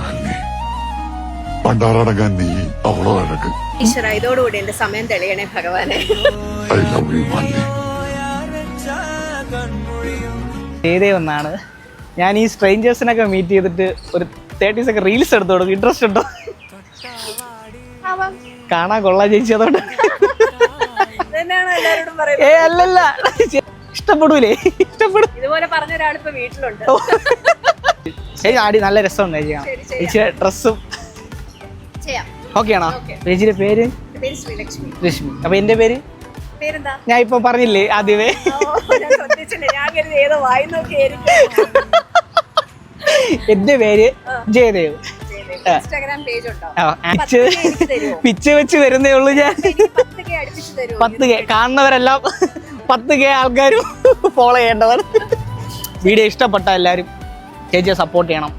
മാലിനി പണ്ടാറടങ്ങാൻ നീ അവളോ അഴക്. ഈശ്വര ഇതോടുകൂടി എന്റെ സമയം തെളിയണേ ഭഗവാനെ. I love you Malini Jayadev ഒന്നാണ്. ഞാൻ ഈ സ്ട്രേഞ്ചേഴ്സിനൊക്കെ മീറ്റ് ചെയ്തിട്ട് ഒരു തേർട്ടി ഒക്കെ റീൽസ് എടുത്തു കൊടുക്കും. ഇൻട്രസ്റ്റ് ഉണ്ടോ? കാണാൻ കൊള്ളാൻ ചേച്ചി അതുകൊണ്ട്. എല്ലാവരോടും ഏ അല്ലല്ല. ഇഷ്ടപ്പെടൂലേ? ഇഷ്ടപ്പെടും. ഇതുപോലെ പറഞ്ഞ ഒരാളിപ്പോ വീട്ടിലുണ്ട്. ചേച്ചി ആടി നല്ല രസമുണ്ട് ചേച്ചിയാണ്. ചേച്ചിയുടെ ഡ്രസ്സും. ഓക്കെയാണോ. ചേച്ചിയുടെ പേര്? ലക്ഷ്മി. അപ്പൊ എന്റെ പേര്? ഞാൻ ഇപ്പൊ പറഞ്ഞില്ലേ ആദ്യമേ? എന്റെ പേര് ജയദേവ്. പിച്ച് വെച്ച് വരുന്നേ ഉള്ളൂ ഞാൻ. പത്ത് കെ പത്ത് കാണുന്നവരെല്ലാം പത്ത് കെ ആൾക്കാരും ഫോളോ ചെയ്യേണ്ടവർ. വീഡിയോ ഇഷ്ടപ്പെട്ട എല്ലാവരും ചേച്ചിയെ സപ്പോർട്ട് ചെയ്യണം